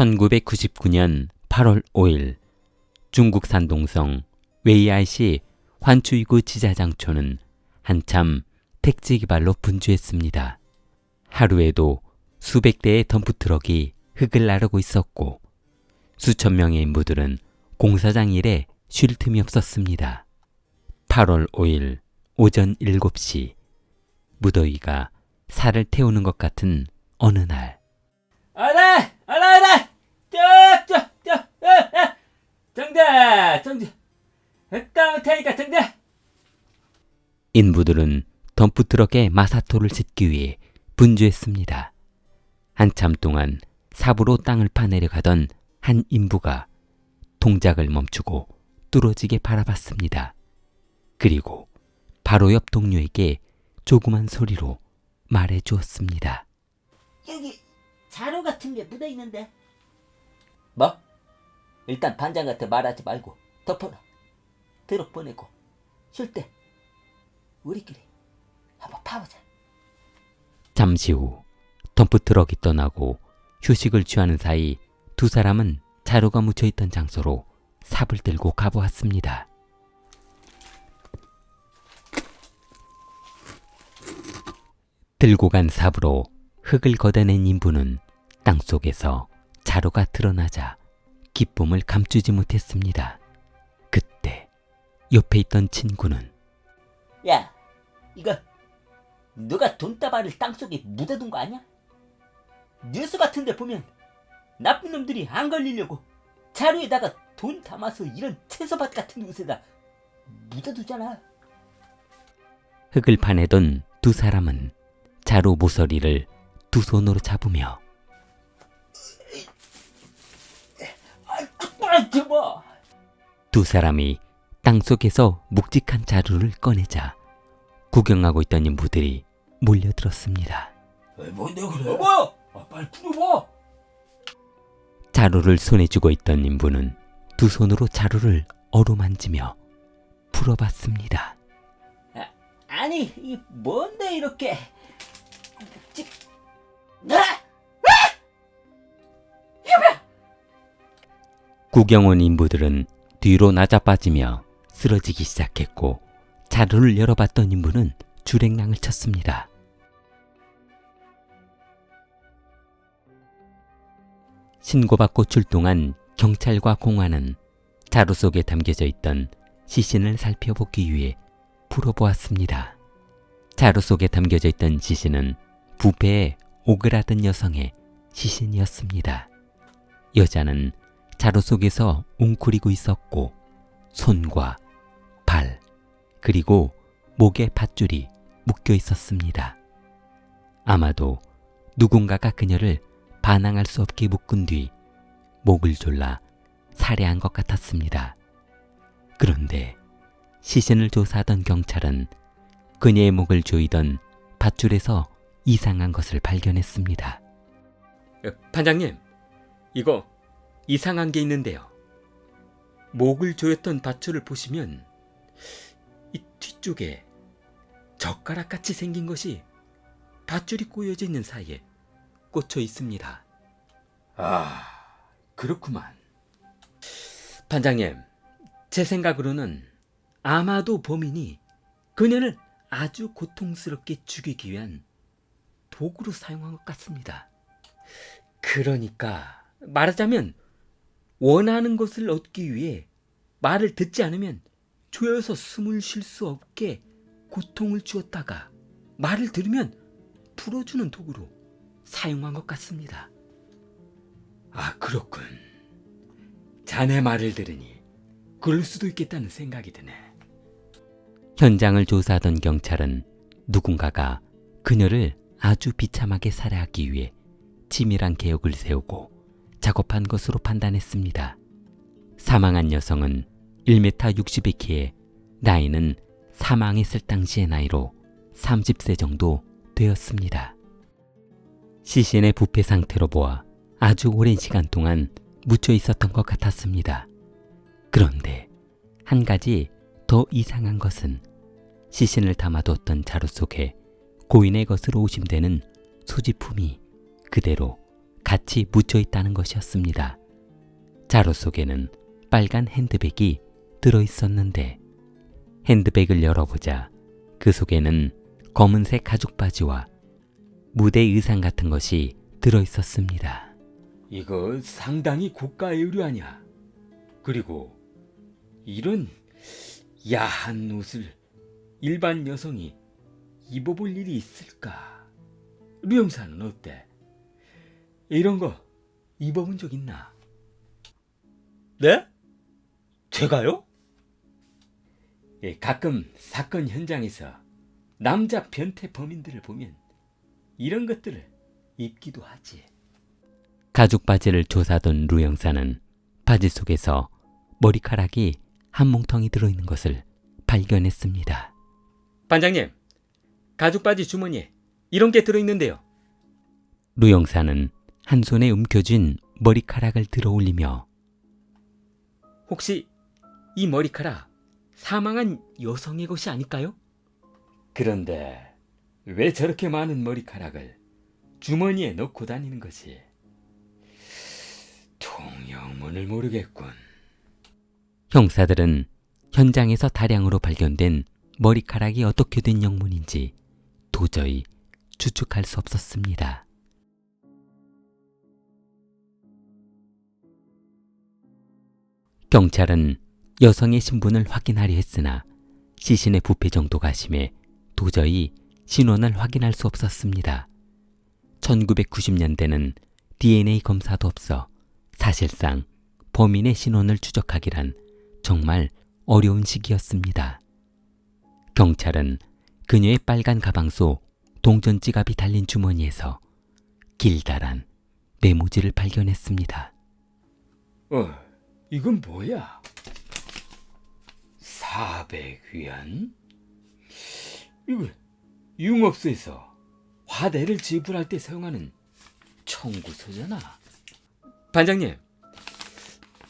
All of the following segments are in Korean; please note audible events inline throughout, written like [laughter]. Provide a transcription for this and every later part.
1999년 8월 5일 중국 산동성 웨이아이시 환추이구 지자장초는 한참 택지 기발로 분주했습니다. 하루에도 수백 대의 덤프트럭이 흙을 나르고 있었고 수천 명의 인부들은 공사장 일에 쉴 틈이 없었습니다. 8월 5일 오전 7시 무더위가 살을 태우는 것 같은 어느 날 저, 어, 어. 정답, 정답. 했다 테니까 정답. 인부들은 덤프트럭에 마사토를 짓기 위해 분주했습니다. 한참 동안 삽으로 땅을 파내려가던 한 인부가 동작을 멈추고 뚫어지게 바라봤습니다. 그리고 바로 옆 동료에게 조그만 소리로 말해 주었습니다. 여기 자료 같은 게 묻어 있는데. 뭐? 일단 반장한테 말하지 말고 덮어놔. 드럭 보내고 쉴 때 우리끼리 한번 파보자. 잠시 후 덤프트럭이 떠나고 휴식을 취하는 사이 두 사람은 자루가 묻혀 있던 장소로 삽을 들고 가보았습니다. 들고 간 삽으로 흙을 걷어낸 인부는 땅속에서 자루가 드러나자 기쁨을 감추지 못했습니다. 그때 옆에 있던 친구는 야, 이거 누가 돈다발을 땅속에 묻어둔 거 아니야? 뉴스 같은 데 보면 나쁜 놈들이 안 걸리려고 자루에다가 돈 담아서 이런 채소밭 같은 곳에다 묻어두잖아. 흙을 파내던 두 사람은 자루 모서리를 두 손으로 잡으며 두 사람이 땅속에서 묵직한 자루를 꺼내자 구경하고 있던 인부들이 몰려들었습니다. 뭔데 그래? 뭐? 아, 빨리 풀어봐. 자루를 손에 쥐고 있던 인부는 두 손으로 자루를 어루만지며 풀어봤습니다. 아니, 이 뭔데 이렇게? 찍. 나! 구경 온 인부들은 뒤로 낮아빠지며 쓰러지기 시작했고 자루를 열어봤던 인부는 주랭랑을 쳤습니다. 신고받고 출동한 경찰과 공안은 자루 속에 담겨져 있던 시신을 살펴보기 위해 풀어보았습니다. 자루 속에 담겨져 있던 시신은 부패에 오그라든 여성의 시신이었습니다. 여자는 자루 속에서 웅크리고 있었고 손과 발 그리고 목에 밧줄이 묶여 있었습니다. 아마도 누군가가 그녀를 반항할 수 없게 묶은 뒤 목을 졸라 살해한 것 같았습니다. 그런데 시신을 조사하던 경찰은 그녀의 목을 조이던 밧줄에서 이상한 것을 발견했습니다. 반장님, 이거 이상한 게 있는데요. 목을 조였던 밧줄을 보시면 이 뒤쪽에 젓가락 같이 생긴 것이 밧줄이 꼬여져 있는 사이에 꽂혀 있습니다. 아, 그렇구만. 반장님, 제 생각으로는 아마도 범인이 그녀를 아주 고통스럽게 죽이기 위한 도구로 사용한 것 같습니다. 그러니까 말하자면 원하는 것을 얻기 위해 말을 듣지 않으면 조여서 숨을 쉴 수 없게 고통을 주었다가 말을 들으면 풀어주는 도구로 사용한 것 같습니다. 아, 그렇군. 자네 말을 들으니 그럴 수도 있겠다는 생각이 드네. 현장을 조사하던 경찰은 누군가가 그녀를 아주 비참하게 살해하기 위해 치밀한 계획을 세우고 작업한 것으로 판단했습니다. 사망한 여성은 1m 60의 키에 나이는 사망했을 당시의 나이로 30세 정도 되었습니다. 시신의 부패 상태로 보아 아주 오랜 시간 동안 묻혀 있었던 것 같았습니다. 그런데 한 가지 더 이상한 것은 시신을 담아뒀던 자루 속에 고인의 것으로 의심되는 소지품이 그대로 같이 묻혀 있다는 것이었습니다. 자루 속에는 빨간 핸드백이 들어 있었는데 핸드백을 열어보자 그 속에는 검은색 가죽 바지와 무대 의상 같은 것이 들어 있었습니다. 이거 상당히 고가 의류 아니야. 그리고 이런 야한 옷을 일반 여성이 입어볼 일이 있을까? 류영사는 어때? 이런 거 입어본 적 있나? 네? 제가요? 예, 가끔 사건 현장에서 남자 변태 범인들을 보면 이런 것들을 입기도 하지. 가죽 바지를 조사던 루 형사는 바지 속에서 머리카락이 한 뭉텅이 들어있는 것을 발견했습니다. 반장님, 가죽 바지 주머니에 이런 게 들어있는데요. 루 형사는 한 손에 움켜쥔 머리카락을 들어 올리며 혹시 이 머리카락 사망한 여성의 것이 아닐까요? 그런데 왜 저렇게 많은 머리카락을 주머니에 넣고 다니는 것이? 통영문을 모르겠군. 형사들은 현장에서 다량으로 발견된 머리카락이 어떻게 된 영문인지 도저히 추측할 수 없었습니다. 경찰은 여성의 신분을 확인하려 했으나 시신의 부패 정도가 심해 도저히 신원을 확인할 수 없었습니다. 1990년대는 DNA 검사도 없어 사실상 범인의 신원을 추적하기란 정말 어려운 시기였습니다. 경찰은 그녀의 빨간 가방 속 동전 지갑이 달린 주머니에서 길다란 메모지를 발견했습니다. 어, 이건 뭐야? 400위안? 이거 융업소에서 화대를 지불할 때 사용하는 청구서잖아. 반장님,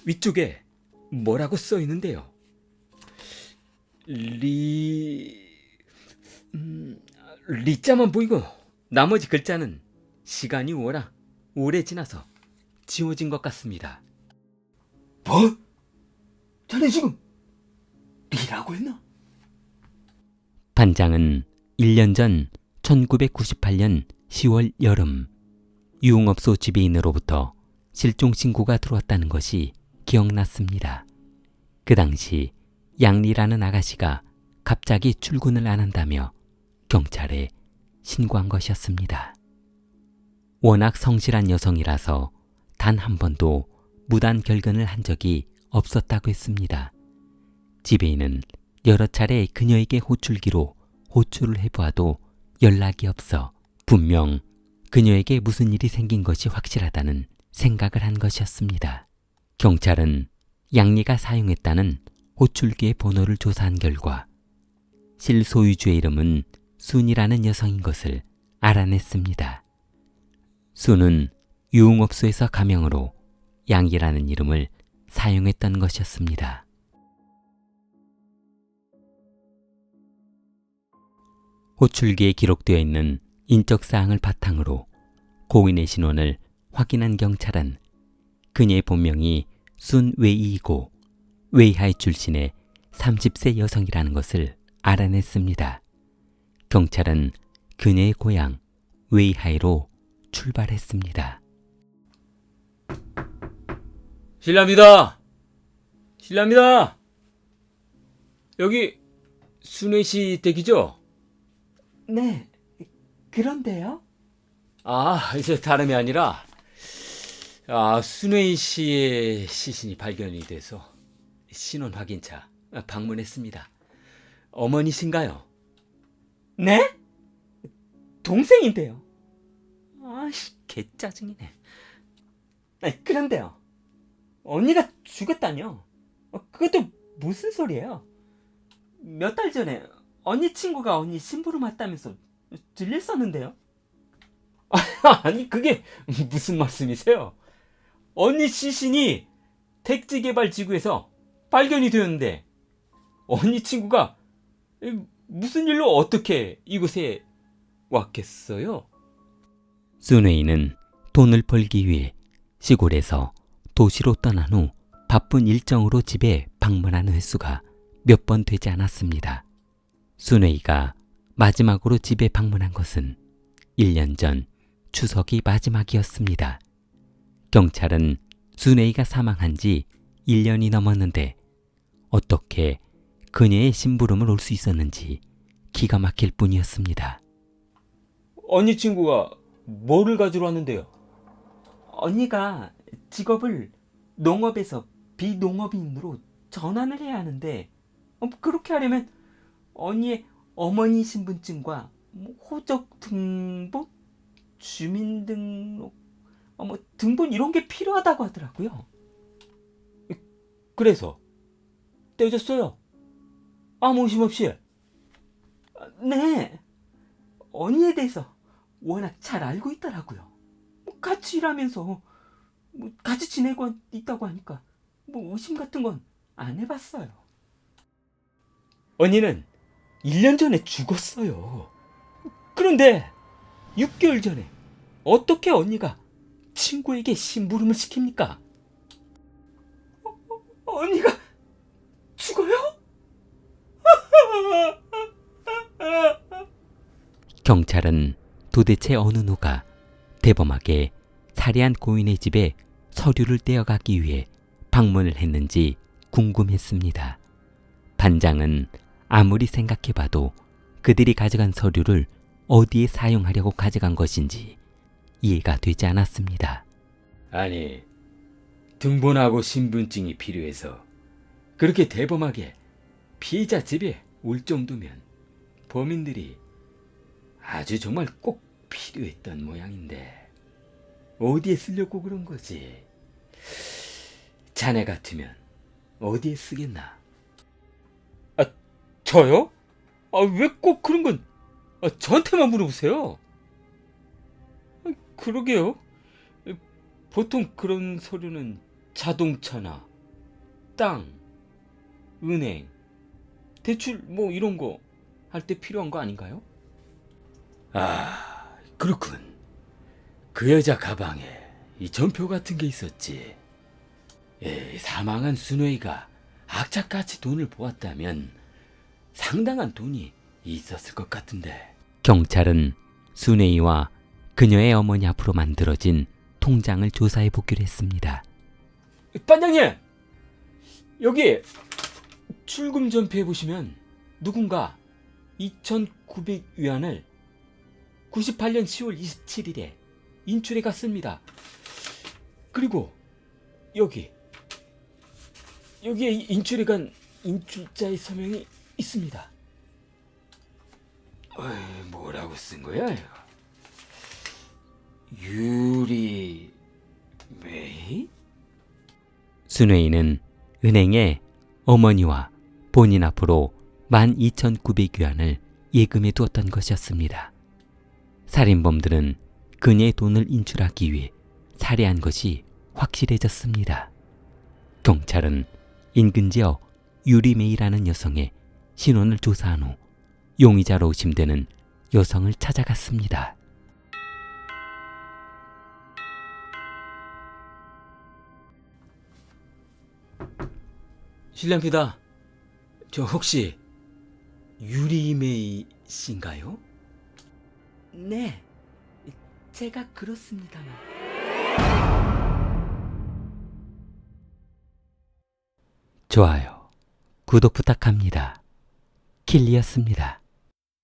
위쪽에 뭐라고 써 있는데요? 리... 음, 리자만 보이고 나머지 글자는 시간이 워낙 오래 지나서 지워진 것 같습니다. 뭐? 자네 지금 리라고 했나? 반장은 1년 전 1998년 10월 여름 유흥업소 지배인으로부터 실종 신고가 들어왔다는 것이 기억났습니다. 그 당시 양리라는 아가씨가 갑자기 출근을 안 한다며 경찰에 신고한 것이었습니다. 워낙 성실한 여성이라서 단 한 번도 무단 결근을 한 적이 없었다고 했습니다. 지배인은 여러 차례 그녀에게 호출기로 호출을 해보아도 연락이 없어 분명 그녀에게 무슨 일이 생긴 것이 확실하다는 생각을 한 것이었습니다. 경찰은 양리가 사용했다는 호출기의 번호를 조사한 결과 실소유주의 이름은 순이라는 여성인 것을 알아냈습니다. 순은 유흥업소에서 가명으로 양이라는 이름을 사용했던 것이었습니다. 호출기에 기록되어 있는 인적 사항을 바탕으로 고인의 신원을 확인한 경찰은 그녀의 본명이 순웨이이고 웨이하이 출신의 30세 여성이라는 것을 알아냈습니다. 경찰은 그녀의 고향 웨이하이로 출발했습니다. 실례합니다. 실례합니다. 여기 순회 씨 댁이죠? 네. 그런데요? 아, 이제 다름이 아니라 아, 순회 씨의 시신이 발견이 돼서 신원 확인차 방문했습니다. 어머니신가요? 네? 동생인데요. 아씨, 개 짜증이네. 아니, 그런데요. 언니가 죽었다뇨? 어, 그것도 무슨 소리예요? 몇 달 전에 언니 친구가 언니 심부름 왔다면서 들렸었는데요? [laughs] 아니 그게 무슨 말씀이세요? 언니 시신이 택지 개발 지구에서 발견이 되었는데 언니 친구가 무슨 일로 어떻게 이곳에 왔겠어요? 순웨이는 돈을 벌기 위해 시골에서 도시로 떠난 후 바쁜 일정으로 집에 방문하는 횟수가 몇 번 되지 않았습니다. 순회이가 마지막으로 집에 방문한 것은 1년 전 추석이 마지막이었습니다. 경찰은 순회이가 사망한 지 1년이 넘었는데 어떻게 그녀의 심부름을 올 수 있었는지 기가 막힐 뿐이었습니다. 언니 친구가 뭐를 가지러 왔는데요? 언니가 직업을 농업에서 비농업인으로 전환을 해야 하는데 어, 그렇게 하려면 언니의 어머니 신분증과 뭐 호적 등본, 주민등록, 어, 뭐 등본 이런 게 필요하다고 하더라고요. 그래서 떼어졌어요. 아무 의심 없이. 아, 네, 언니에 대해서 워낙 잘 알고 있더라고요. 뭐 같이 일하면서 뭐 같이 지내고 있다고 하니까 뭐 의심 같은 건 안 해봤어요. 언니는 1년 전에 죽었어요. 그런데 6개월 전에 어떻게 언니가 친구에게 심부름을 시킵니까? 언니가 죽어요? 경찰은 도대체 어느 누가 대범하게 살해한 고인의 집에 서류를 떼어가기 위해 방문을 했는지 궁금했습니다. 반장은 아무리 생각해봐도 그들이 가져간 서류를 어디에 사용하려고 가져간 것인지 이해가 되지 않았습니다. 아니, 등본하고 신분증이 필요해서 그렇게 대범하게 피해자 집에 올 정도면 범인들이 아주 정말 꼭 필요했던 모양인데 어디에 쓰려고 그런 거지? 자네 같으면 어디에 쓰겠나? 아, 저요? 아, 왜 꼭 그런 건 아, 저한테만 물어보세요? 아, 그러게요. 보통 그런 서류는 자동차나 땅, 은행, 대출 뭐 이런 거 할 때 필요한 거 아닌가요? 아, 그렇군. 그 여자 가방에 이 전표 같은 게 있었지. 에, 사망한 순회이가 악착같이 돈을 보았다면 상당한 돈이 있었을 것 같은데. 경찰은 순애이와 그녀의 어머니 앞으로 만들어진 통장을 조사해 보기로 했습니다. 반장님! 여기 출금 전표에 보시면 누군가 2,900위안을 98년 10월 27일에 인출해 갔습니다. 그리고 여기 여기에 인출해 간 인출자의 서명이 있습니다. 어이, 뭐라고 쓴 거야? 이거? 유리 메이? 순회이는 은행에 어머니와 본인 앞으로 12,900위안을 예금해 두었던 것이었습니다. 살인범들은 그녀의 돈을 인출하기 위해 살해한 것이 확실해졌습니다. 경찰은 인근 지역 유리메이라는 여성의 신원을 조사한 후 용의자로 의심되는 여성을 찾아갔습니다. 실례합니다. 저 혹시 유리메이 씨인가요? 네, 제가 그렇습니다만. 좋아요. 구독 부탁합니다. 킬리였습니다.